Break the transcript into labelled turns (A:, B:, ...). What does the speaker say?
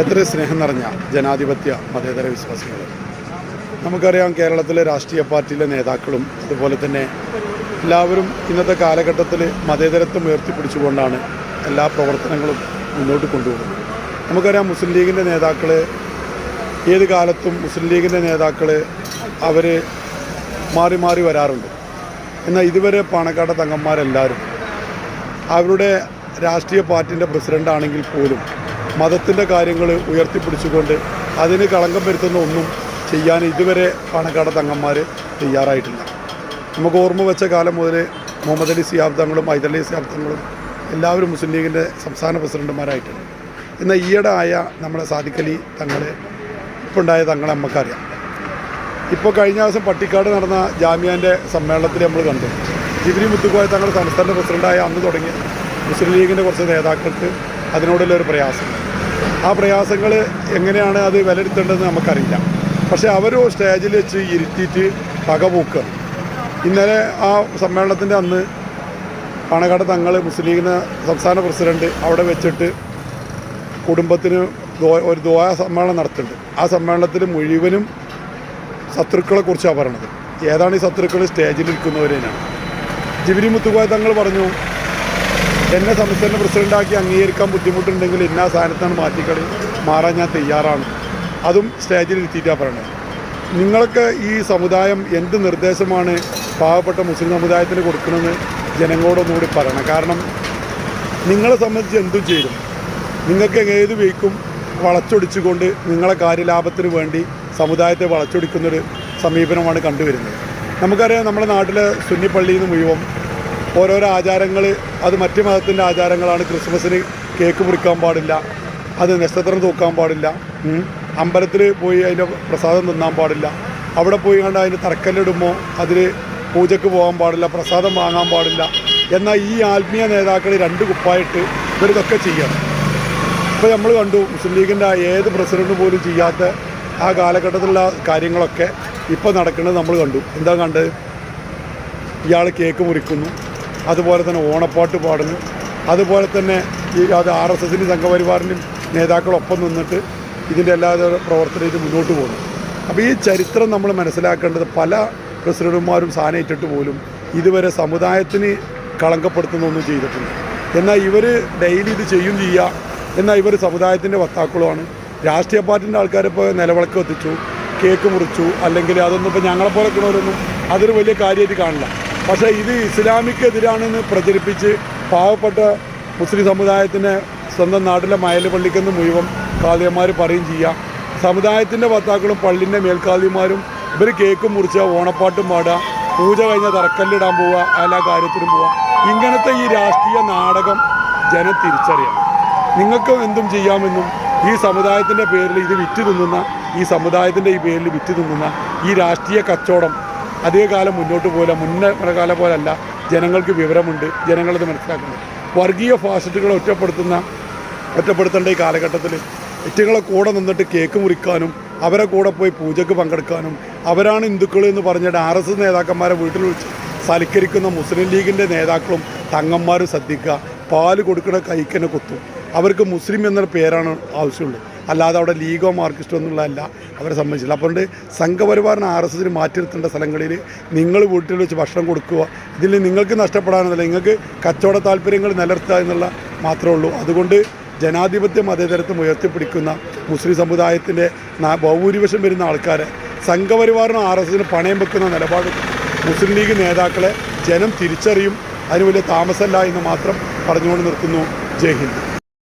A: എത്ര സ്നേഹം നിറഞ്ഞ ജനാധിപത്യ മതേതര വിശ്വാസികൾ. നമുക്കറിയാം കേരളത്തിലെ രാഷ്ട്രീയ പാർട്ടിയിലെ നേതാക്കളും അതുപോലെ തന്നെ എല്ലാവരും ഇന്നത്തെ കാലഘട്ടത്തിൽ മതേതരത്വം ഉയർത്തിപ്പിടിച്ചുകൊണ്ടാണ് എല്ലാ പ്രവർത്തനങ്ങളും മുന്നോട്ട് കൊണ്ടുപോകുന്നത്. നമുക്കറിയാം മുസ്ലിം ലീഗിന്റെ നേതാക്കൾ ഏത് കാലത്തും മുസ്ലിം ലീഗിന്റെ നേതാക്കൾ അവർ മാറി മാറി വരാറുണ്ട്. എന്നാൽ ഇതുവരെ പാണക്കാട് തങ്ങന്മാരെല്ലാവരും അവരുടെ രാഷ്ട്രീയ പാർട്ടിന്റെ പ്രസിഡന്റ് ആണെങ്കിൽ പോലും മതത്തിന്റെ കാര്യങ്ങൾ ഉയർത്തിപ്പിടിച്ചുകൊണ്ട് അതിന് കളങ്കം വരുത്തുന്ന ഒന്നും ചെയ്യാൻ ഇതുവരെ പാണക്കാട് തങ്ങന്മാർ തയ്യാറായിട്ടില്ല. നമുക്ക് ഓർമ്മ വെച്ച കാലം മുതൽ മുഹമ്മദ് അലി സിയാബ് തങ്ങളും ഹൈദരലി സിയാബ് തങ്ങളും എല്ലാവരും മുസ്ലിം ലീഗിന്റെ സംസ്ഥാന പ്രസിഡന്റുമാരായിട്ടുണ്ട്. എന്നാൽ ഈയിടെ ആയ നമ്മുടെ സാദിഖലി തങ്ങൾ ഇപ്പോൾ ഉണ്ടായ തങ്ങളെ നമുക്കറിയാം. ഇപ്പോൾ കഴിഞ്ഞ ദിവസം പട്ടിക്കാട് നടന്ന ജാമ്യാന്റെ സമ്മേളനത്തിൽ നമ്മൾ കണ്ടു. ജിബിരി മുത്തുക്കോയ തങ്ങൾ സംസ്ഥാന പ്രസിഡന്റായ അന്ന് തുടങ്ങി മുസ്ലിം ലീഗിന്റെ കുറച്ച് നേതാക്കൾക്ക് അതിനോടുള്ള ഒരു പ്രയാസം. ആ പ്രയാസങ്ങൾ എങ്ങനെയാണ് അത് വിലയിരുത്തേണ്ടതെന്ന് നമുക്കറിയില്ല. പക്ഷേ അവർ സ്റ്റേജിൽ വെച്ച് ഇരുത്തിയിട്ട് പൂക്ക ഇന്നലെ ആ സമ്മേളനത്തിന്റെ അന്ന് പണക്കാട് തങ്ങൾ മുസ്ലിം ലീഗിന് സംസ്ഥാന പ്രസിഡന്റ് അവിടെ വെച്ചിട്ട് കുടുംബത്തിന് ഒരു ദോയ സമ്മേളനം നടത്തുന്നുണ്ട്. ആ സമ്മേളനത്തിൽ മുഴുവനും ശത്രുക്കളെ കുറിച്ചാണ് പറയണത്. ഏതാണ് ഈ ശത്രുക്കൾ സ്റ്റേജിൽ നിൽക്കുന്നവരെയാണ് ജിബിരി മുത്തുകോയ തങ്ങൾ പറഞ്ഞു എന്നെ സംസ്ഥാന പ്രസിഡന്റാക്കി അംഗീകരിക്കാൻ ബുദ്ധിമുട്ടുണ്ടെങ്കിൽ ഇന്ന സ്ഥാനത്താണ് മാറ്റിക്കളി മാറാൻ ഞാൻ തയ്യാറാണ്. അതും സ്റ്റേജിൽ എത്തിയിട്ടാണ് പറയുന്നത് നിങ്ങൾക്ക് ഈ സമുദായം എന്ത് നിർദ്ദേശമാണ് പാവപ്പെട്ട മുസ്ലിം സമുദായത്തിന് കൊടുക്കണമെന്ന് ജനങ്ങളോടൊന്നുകൂടി പറയണം. കാരണം നിങ്ങളെ സംബന്ധിച്ച് എന്തും ചെയ്യും. നിങ്ങൾക്ക് ഏത് വീക്കും വളച്ചൊടിച്ചുകൊണ്ട് നിങ്ങളെ കാര്യലാഭത്തിന് വേണ്ടി സമുദായത്തെ വളച്ചൊടിക്കുന്നൊരു സമീപനമാണ് കണ്ടുവരുന്നത്. നമുക്കറിയാം നമ്മുടെ നാട്ടിലെ സുന്നിപ്പള്ളിയിൽ നിന്ന് മുഴുവൻ ഓരോരോ ആചാരങ്ങൾ അത് മറ്റു മതത്തിന്റെ ആചാരങ്ങളാണ് ക്രിസ്മസിന് കേക്ക് മുറിക്കാൻ പാടില്ല അത് നക്ഷത്രം തൂക്കാൻ പാടില്ല അമ്പലത്തിൽ പോയി അതിന്റെ പ്രസാദം തിന്നാൻ പാടില്ല അവിടെ പോയി കണ്ട് അതിന് തറക്കല്ലിടുമ്പോൾ അതിൽ പൂജയ്ക്ക് പോകാൻ പാടില്ല പ്രസാദം വാങ്ങാൻ പാടില്ല എന്നാൽ ഈ ആത്മീയ നേതാക്കൾ രണ്ട് കുപ്പായിട്ട് ഇവരിതൊക്കെ ചെയ്യണം. ഇപ്പോൾ നമ്മൾ കണ്ടു മുസ്ലിം ലീഗിന്റെ ഏത് പ്രസിഡന്റ് പോലും ചെയ്യാത്ത ആ കാലഘട്ടത്തിലുള്ള കാര്യങ്ങളൊക്കെ ഇപ്പോൾ നടക്കുന്നത് നമ്മൾ കണ്ടു. എന്താ കണ്ടത്? ഇയാൾ കേക്ക് മുറിക്കുന്നു അതുപോലെ തന്നെ ഓണപ്പാട്ട് പാടുന്നു. അതുപോലെ തന്നെ ഈ അത് ആർ എസ് എസിന്റെ സംഘപരിവാറിന്റെയും നേതാക്കളൊപ്പം നിന്നിട്ട് ഇതിന്റെ എല്ലാ പ്രവർത്തനത്തിൽ മുന്നോട്ട് പോകുന്നു. അപ്പോൾ ഈ ചരിത്രം നമ്മൾ മനസ്സിലാക്കേണ്ടത് പല പ്രസിഡന്റുമാരും സ്ഥാനേറ്റിട്ട് പോലും ഇതുവരെ സമുദായത്തിന് കളങ്കപ്പെടുത്തുന്നൊന്നും ചെയ്തിട്ടില്ല. എന്നാൽ ഇവർ ഡെയിലി ഇത് ചെയ്യും ചെയ്യുക. എന്നാൽ ഇവർ സമുദായത്തിന്റെ വക്താക്കളുമാണ്. രാഷ്ട്രീയ പാർട്ടിന്റെ ആൾക്കാരിപ്പോൾ നിലവിളക്ക് എത്തിച്ചു കേക്ക് മുറിച്ചു അല്ലെങ്കിൽ അതൊന്നും ഇപ്പോൾ ഞങ്ങളെപ്പോലെ നിൽക്കുന്നവരൊന്നും അതൊരു വലിയ കാര്യമായിട്ട് കാണില്ല. പക്ഷേ ഇത് ഇസ്ലാമിക്കെതിരാണെന്ന് പ്രചരിപ്പിച്ച് പാവപ്പെട്ട മുസ്ലിം സമുദായത്തിന് സ്വന്തം നാട്ടിലെ മയൽ പള്ളിക്കെന്ന് മുഴുവൻ കാതിയന്മാർ പറയും ചെയ്യുക സമുദായത്തിന്റെ ഭർത്താക്കളും പള്ളിന്റെ മേൽക്കാതിമാരും ഇവർ കേക്ക് മുറിച്ച് ഓണപ്പാട്ടും പാടുക പൂജ കഴിഞ്ഞ തറക്കല്ലിടാൻ പോവുക എല്ലാ കാര്യത്തിനും പോവുക. ഇങ്ങനത്തെ ഈ രാഷ്ട്രീയ നാടകം ജനം തിരിച്ചറിയാം. നിങ്ങൾക്ക് എന്തും ചെയ്യാമെന്നും ഈ സമുദായത്തിന്റെ പേരിൽ ഇത് വിറ്റ് തിന്നുന്ന ഈ സമുദായത്തിന്റെ ഈ പേരിൽ വിറ്റ് തിന്നുന്ന ഈ രാഷ്ട്രീയ കച്ചവടം അധികകാലം മുന്നോട്ട് പോകില്ല മുന്നേ കാലം പോലല്ല. ജനങ്ങൾക്ക് വിവരമുണ്ട്. ജനങ്ങളത് മനസ്സിലാക്കുന്നു വർഗീയ ഫാസിറ്റുകളെ ഒറ്റപ്പെടുത്തുന്ന ഒറ്റപ്പെടുത്തേണ്ട ഈ കാലഘട്ടത്തിൽ കുട്ടികളെ കൂടെ നിന്നിട്ട് കേക്ക് മുറിക്കാനും അവരെ കൂടെ പോയി പൂജയ്ക്ക് പങ്കെടുക്കാനും അവരാണ് ഹിന്ദുക്കൾ എന്ന് പറഞ്ഞിട്ട് ആർ എസ് എസ് നേതാക്കന്മാരെ വീട്ടിൽ വിളിച്ച് സൽക്കരിക്കുന്ന മുസ്ലിം ലീഗിന്റെ നേതാക്കളും തങ്ങന്മാരും ശ്രദ്ധിക്കുക. പാൽ കൊടുക്കുന്ന കൈക്കനെ കുത്തും. അവർക്ക് മുസ്ലിം എന്നൊരു പേരാണ് ആവശ്യമുള്ളത്. അല്ലാതെ അവിടെ ലീഗോ മാർക്സിസ്റ്റോ എന്നുള്ളതല്ല അവരെ സംബന്ധിച്ചില്ല അതുകൊണ്ട് സംഘപരിവാറിന് ആർ എസ് എസിന് മാറ്റി നിർത്തേണ്ട സ്ഥലങ്ങളിൽ നിങ്ങൾ വീട്ടിൽ വെച്ച് ഭക്ഷണം കൊടുക്കുക. ഇതിൽ നിങ്ങൾക്ക് നഷ്ടപ്പെടാനല്ല നിങ്ങൾക്ക് കച്ചവട താല്പര്യങ്ങൾ നിലനിർത്തുക എന്നുള്ള മാത്രമേ ഉള്ളൂ. അതുകൊണ്ട് ജനാധിപത്യ മതേതരത്വം ഉയർത്തിപ്പിടിക്കുന്ന മുസ്ലിം സമുദായത്തിന്റെ ബഹുഭൂരിപക്ഷം വരുന്ന ആൾക്കാരെ സംഘപരിവാറിനും ആർ എസ് എസിന് പണയം വെക്കുന്ന നിലപാട് മുസ്ലിം ലീഗ് നേതാക്കളെ ജനം തിരിച്ചറിയും. അതിന് വലിയ താമസമല്ല എന്ന് മാത്രം പറഞ്ഞുകൊണ്ട് നിർത്തുന്നു. ജയ് ഹിന്ദ്.